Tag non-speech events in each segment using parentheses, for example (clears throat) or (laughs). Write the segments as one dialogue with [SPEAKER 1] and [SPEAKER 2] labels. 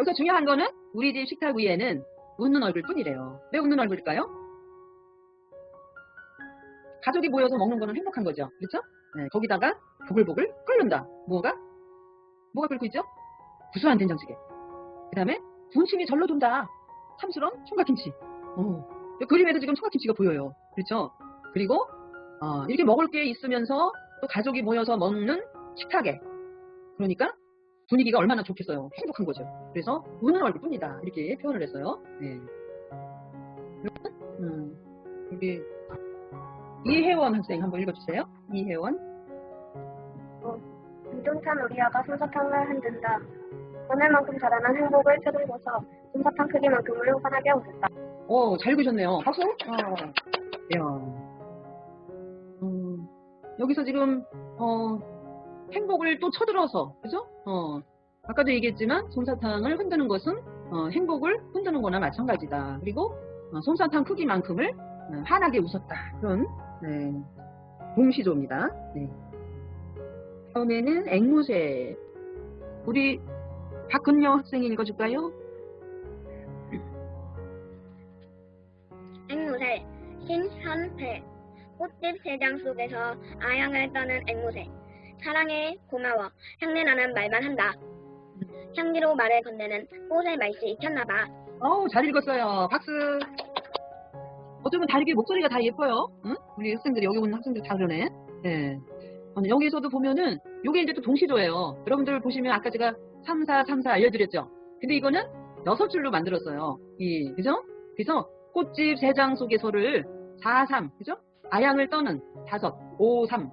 [SPEAKER 1] 여기서 중요한 거는 우리 집 식탁 위에는 웃는 얼굴 뿐이래요. 왜 웃는 얼굴일까요? 가족이 모여서 먹는 거는 행복한 거죠. 그렇죠? 네, 거기다가 보글보글 끓는다. 뭐가? 뭐가 끓고 있죠? 구수한 된장찌개. 그 다음에 군침이 절로 돈다. 참스러운 총각김치. 어, 그림에도 지금 총각김치가 보여요. 그렇죠? 그리고 어, 이렇게 먹을 게 있으면서 또 가족이 모여서 먹는 식탁에 그러니까 분위기가 얼마나 좋겠어요. 행복한 거죠. 그래서 웃는 얼굴뿐이다. 이렇게 표현을 했어요. 네. 음, 여기 이혜원 학생 한번 읽어주세요. 이혜원.
[SPEAKER 2] 유종찬 우리 아가 솜사탕을 흔든다. 오늘만큼 자라난 행복을 펴들고서 솜사탕 크기만큼을 환하게 웃었다.
[SPEAKER 1] 오, 잘 읽으셨네요. 박수. 어. 야. 음, 여기서 지금 어, 행복을 또 쳐들어서, 그죠? 어, 아까도 얘기했지만 솜사탕을 흔드는 것은 어, 행복을 흔드는 거나 마찬가지다. 그리고 어, 솜사탕 크기만큼을 어, 환하게 웃었다. 그런 네, 동시조입니다. 네. 다음에는 앵무새. 우리 박근여 학생이 읽어줄까요?
[SPEAKER 2] 앵무새, 신현패. 꽃집 세장 속에서 아양을 떠는 앵무새. 사랑해, 고마워, 향내나는 말만 한다. 향기로 말을 건네는 꽃의 말씨 익혔나봐.
[SPEAKER 1] 어우, 잘 읽었어요. 박수. 어쩌면 다 이렇게 목소리가 다 예뻐요. 응? 우리 학생들이, 여기 오는 학생들 다 그러네. 예. 어, 여기서도 보면은, 요게 이제 또 동시조예요. 여러분들 보시면 아까 제가 3, 4, 3, 4 알려드렸죠? 근데 이거는 여섯 줄로 만들었어요. 이, 그죠? 그래서 꽃집 세 장 속에서를 4, 3, 그죠? 아양을 떠는 다섯, 5, 3.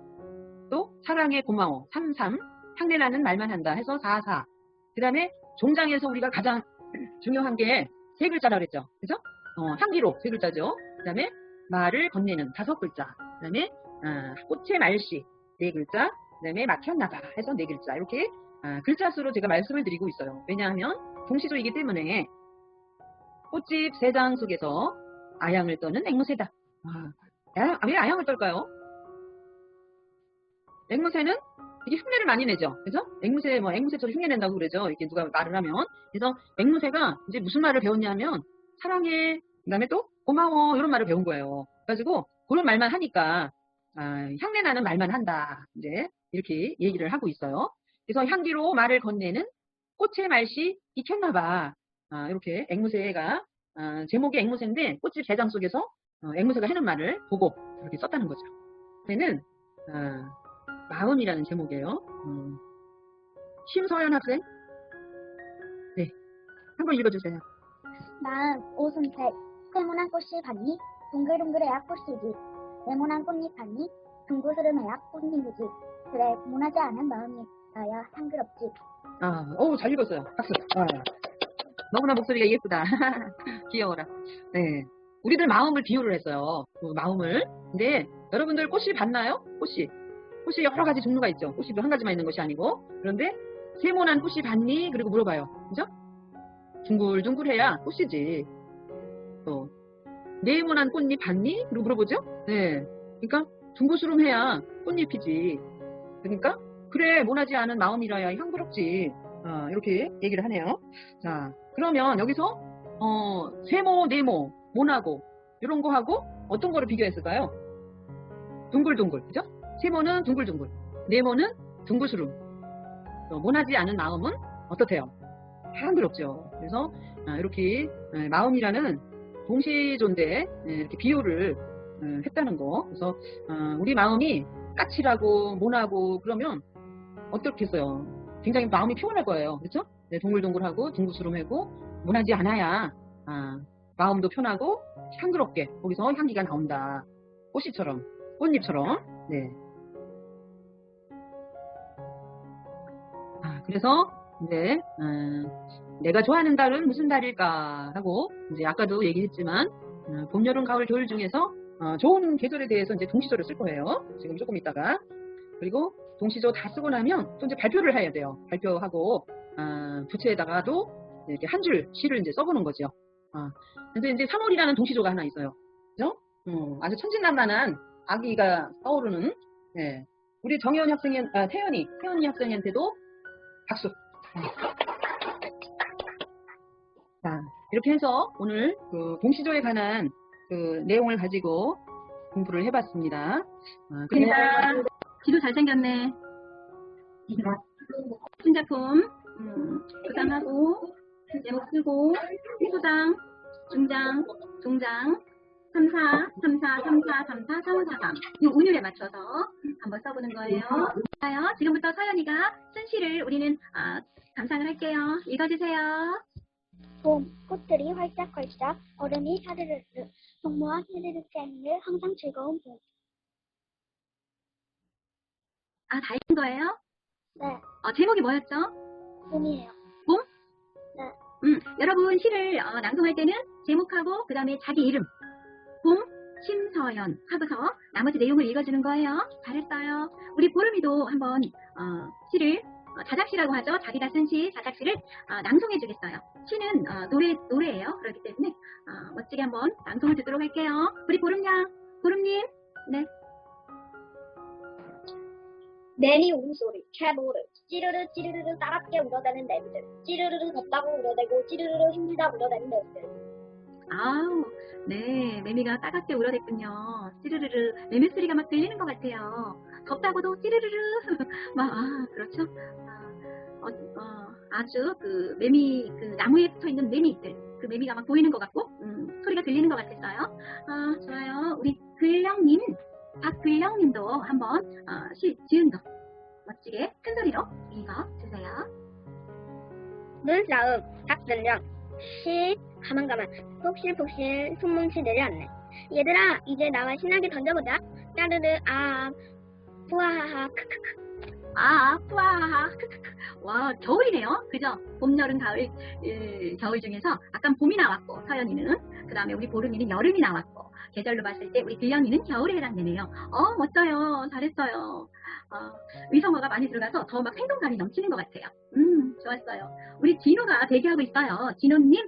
[SPEAKER 1] 또 사랑해 고마워, 3, 3. 향내나는 말만 한다 해서 4, 4. 그 다음에 종장에서 우리가 가장 (clears throat) 중요한 게 세 글자라 그랬죠. 그죠? 어, 향기로 세 글자죠. 그 다음에 말을 건네는 다섯 글자. 그 다음에 아, 꽃의 말씨 네 글자. 그 다음에 막혔나봐 해서 네 글자. 이렇게 아, 글자 수로 제가 말씀을 드리고 있어요. 왜냐하면 동시조이기 때문에 꽃집 세장 속에서 아양을 떠는 앵무새다. 아, 야, 왜 아양을 떨까요? 앵무새는 이게 흉내를 많이 내죠. 그죠? 앵무새, 뭐, 앵무새처럼 흉내 낸다고 그러죠. 이렇게 누가 말을 하면. 그래서 앵무새가 이제 무슨 말을 배웠냐면, 사랑해, 그 다음에 또, 고마워, 이런 말을 배운 거예요. 그래가지고, 그런 말만 하니까, 아, 향내 나는 말만 한다. 이제, 이렇게 얘기를 하고 있어요. 그래서 향기로 말을 건네는 꽃의 말씨 익혔나봐. 아, 이렇게 앵무새가, 아, 제목이 앵무새인데, 꽃집 대장 속에서 어, 앵무새가 하는 말을 보고 이렇게 썼다는 거죠. 얘는, 아, 마음이라는 제목이에요. 음. 심서연 학생? 네. 한번 읽어주세요.
[SPEAKER 3] 마음, 오순색, 세모난 꽃이 봤니? 동글동글해야 꽃이지. 네모난 꽃잎 봤니? 둥그스름해야 꽃잎이지. 그래, 모나지 않은 마음이 나야 한그럽지.
[SPEAKER 1] 아, 어우, 잘 읽었어요. 박수. 아, 너무나 목소리가 예쁘다. (laughs) 귀여워라. 네. 우리들 마음을 비유를 했어요. 그 마음을. 근데 여러분들 꽃이 봤나요? 꽃이. 꽃이 여러 가지 종류가 있죠. 꽃이 한 가지만 있는 것이 아니고. 그런데 세모난 꽃이 봤니? 그리고 물어봐요. 그죠? 둥글둥글해야 꽃이지. 또 네모난 꽃잎 봤니? 그리고 물어보죠. 네. 그러니까 둥그스름해야 꽃잎이지. 그러니까 그래 모나지 않은 마음이라야 향그럽지. 아, 이렇게 얘기를 하네요. 자, 그러면 여기서 어, 세모, 네모, 모나고 이런 거 하고 어떤 거를 비교했을까요? 둥글둥글, 그죠? 세모는 둥글둥글, 네모는 둥글스름. 또 모나지 않은 마음은 어떻대요? 향그럽죠. 그래서 아, 이렇게 에, 마음이라는 동시존대 에, 이렇게 비유를 에, 했다는 거. 그래서 어, 우리 마음이 까칠하고 모나고 그러면 어떻겠어요? 굉장히 마음이 피곤할 거예요. 그렇죠? 네, 동글동글하고 둥글스름하고 모나지 않아야 아, 마음도 편하고 향그럽게 거기서 향기가 나온다. 꽃이처럼 꽃잎처럼. 네. 그래서 이제 음, 내가 좋아하는 달은 무슨 달일까 하고 이제 아까도 얘기했지만 어, 봄, 여름, 가을, 겨울 중에서 어, 좋은 계절에 대해서 이제 동시조를 쓸 거예요. 지금 조금 있다가 그리고 동시조 다 쓰고 나면 또 이제 발표를 해야 돼요. 발표하고 어, 부채에다가도 이렇게 한 줄 시를 이제 써보는 거죠. 어, 근데 이제 3월이라는 동시조가 하나 있어요. 그죠? 음, 아주 천진난만한 아기가 떠오르는 네. 우리 정혜원 학생이 아, 태연이 태연이 학생한테도 박수. 이렇게 해서 오늘 그 동시조에 관한 그 내용을 가지고 공부를 해봤습니다. 아, 그리고
[SPEAKER 4] 지도 잘생겼네. 신제품, 음, 부장하고, 제목 쓰고, 소장, 중장, 종장, 34, 34, 34, 34, 3543. 이 운율에 맞춰서 한번 써보는 거예요. 자요. 지금부터 서연이가 순시를 우리는 아, 감상을 할게요. 읽어주세요.
[SPEAKER 3] 봄, 꽃들이 활짝활짝, 얼음이 사르르르, 동무와 쟁이를 항상 즐거운 봄.
[SPEAKER 4] 아, 다 읽은 거예요?
[SPEAKER 3] 네,
[SPEAKER 4] 어, 제목이 뭐였죠?
[SPEAKER 3] 봄이에요.
[SPEAKER 4] 음, 여러분 시를 어, 낭송할 때는 제목하고 그 다음에 자기 이름 봄, 심서연 하고서 나머지 내용을 읽어주는 거예요. 잘했어요. 우리 보름이도 한번 어, 시를 어, 자작시라고 하죠. 자기가 쓴 시, 자작시를 어, 낭송해 주겠어요. 시는 어, 노래, 노래예요. 그렇기 때문에 어, 멋지게 한번 낭송을 듣도록 할게요. 우리 보름양, 보름님. 네.
[SPEAKER 2] 매미 울음소리, 캐보르, 찌르르 찌르르 따갑게 울어대는 내비들, 찌르르르 덥다고 울어대고 찌르르르 힘들다 울어대는 내비들.
[SPEAKER 4] 아우, 네, 매미가 따갑게 울어댔군요. 찌르르르, 매미 소리가 막 들리는 것 같아요. 덥다고도 찌르르르, (laughs) 막, 아, 그렇죠. 아, 어, 어, 아주 그 매미, 그 나무에 붙어 있는 매미들, 그 매미가 막 보이는 것 같고, 음, 소리가 들리는 것 같았어요. 아, 좋아요. 우리 글령님, 박글령님도 한번, 어, 시, 지은 거, 멋지게 큰 소리로 읽어 주세요.
[SPEAKER 2] 눈싸움, 닭들령, 시, 가만 가만, 폭실폭실 손뭉치 내려앉네. 얘들아, 이제 나와 신나게 던져보자. 따르르, 아, 후아하하, 크크크.
[SPEAKER 4] 아, 와, 와, 겨울이네요. 그죠? 봄, 여름, 가을, 예, 겨울 중에서 아까 봄이 나왔고, 서연이는, 그 다음에 우리 보름이는 여름이 나왔고, 계절로 봤을 때 우리 길령이는 겨울에 해당되네요. 어, 멋져요. 잘했어요. 어, 의성어가 많이 들어가서 더 막 생동감이 넘치는 것 같아요. 음, 좋았어요. 우리 진호가 대기하고 있어요. 진호님,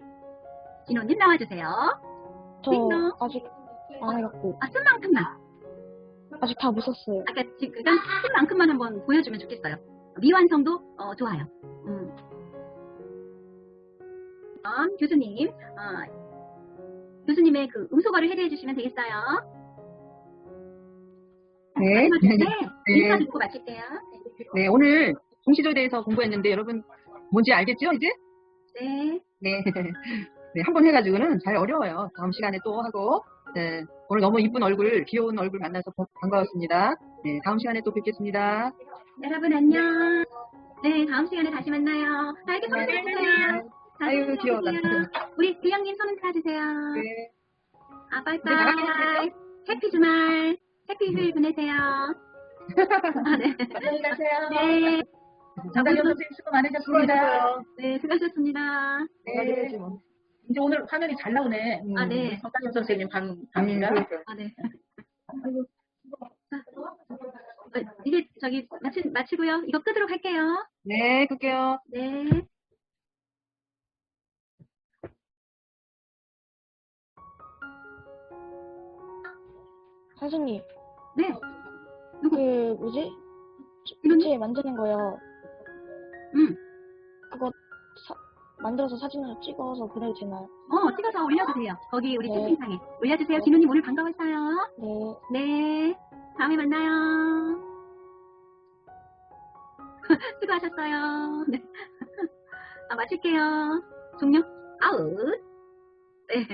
[SPEAKER 4] 진호님 나와주세요.
[SPEAKER 5] 저
[SPEAKER 4] 띵동.
[SPEAKER 5] 아직 안 해갖고
[SPEAKER 4] 아, 쓴 만큼만.
[SPEAKER 5] 아직 다 못 썼어요.
[SPEAKER 4] 아까 지금 일단 쓴 만큼만 한번 보여주면 좋겠어요. 미완성도 어, 좋아요. 음. 그럼 교수님, 어, 교수님의 그 음소거를 해제해 주시면 되겠어요.
[SPEAKER 1] 네. 네.
[SPEAKER 4] 인사 듣고 마칠게요.
[SPEAKER 1] 네, 오늘 동시조에 대해서 공부했는데 여러분 뭔지 알겠죠, 이제?
[SPEAKER 4] 네.
[SPEAKER 1] 네. (laughs) 네, 한 번 해가지고는 잘 어려워요. 다음 시간에 또 하고. 네, 오늘 너무 이쁜 얼굴, 귀여운 얼굴 만나서 번- 반가웠습니다. 네, 다음 시간에 또 뵙겠습니다.
[SPEAKER 4] 여러분 안녕. 네, 다음 시간에 다시 만나요. 나에게 손 들어주세요.
[SPEAKER 1] 아유, 귀여워라.
[SPEAKER 4] 우리 기영님 손 들어주세요.
[SPEAKER 1] 네.
[SPEAKER 4] 아, 빠이빠이. 해피 주말. 해피 휴일 보내세요. 아, 네.
[SPEAKER 2] 안녕히 가세요.
[SPEAKER 4] 네.
[SPEAKER 1] 장달현 선생님 수고 많으셨습니다.
[SPEAKER 4] 네, 수고하셨습니다.
[SPEAKER 1] 네.
[SPEAKER 6] 이제 오늘 화면이 잘 나오네.
[SPEAKER 4] 아, 네.
[SPEAKER 6] 석단현 선생님 방,
[SPEAKER 1] 음,
[SPEAKER 6] 방이라.
[SPEAKER 4] 아, 네. 자, 어, 이제 저기 마치, 마치고요. 이거 끄도록 할게요.
[SPEAKER 1] 네, 끌게요.
[SPEAKER 4] 네.
[SPEAKER 5] 선생님,
[SPEAKER 4] 네. 누구?
[SPEAKER 5] 그 뭐지?
[SPEAKER 4] 이건-
[SPEAKER 5] 전체 만드는 거요.
[SPEAKER 4] 음.
[SPEAKER 5] 그거 사- 만들어서 사진으로 찍어서 보내도 되나요?
[SPEAKER 4] 어, 찍어서 올려주세요. 거기 우리
[SPEAKER 5] 네.
[SPEAKER 4] 채팅창에. 올려주세요. 진우님 오늘 반가웠어요.
[SPEAKER 5] 네.
[SPEAKER 4] 네. 다음에 만나요. (laughs) 수고하셨어요. 네. (laughs) 아, 마칠게요. 종료. 아웃. 네.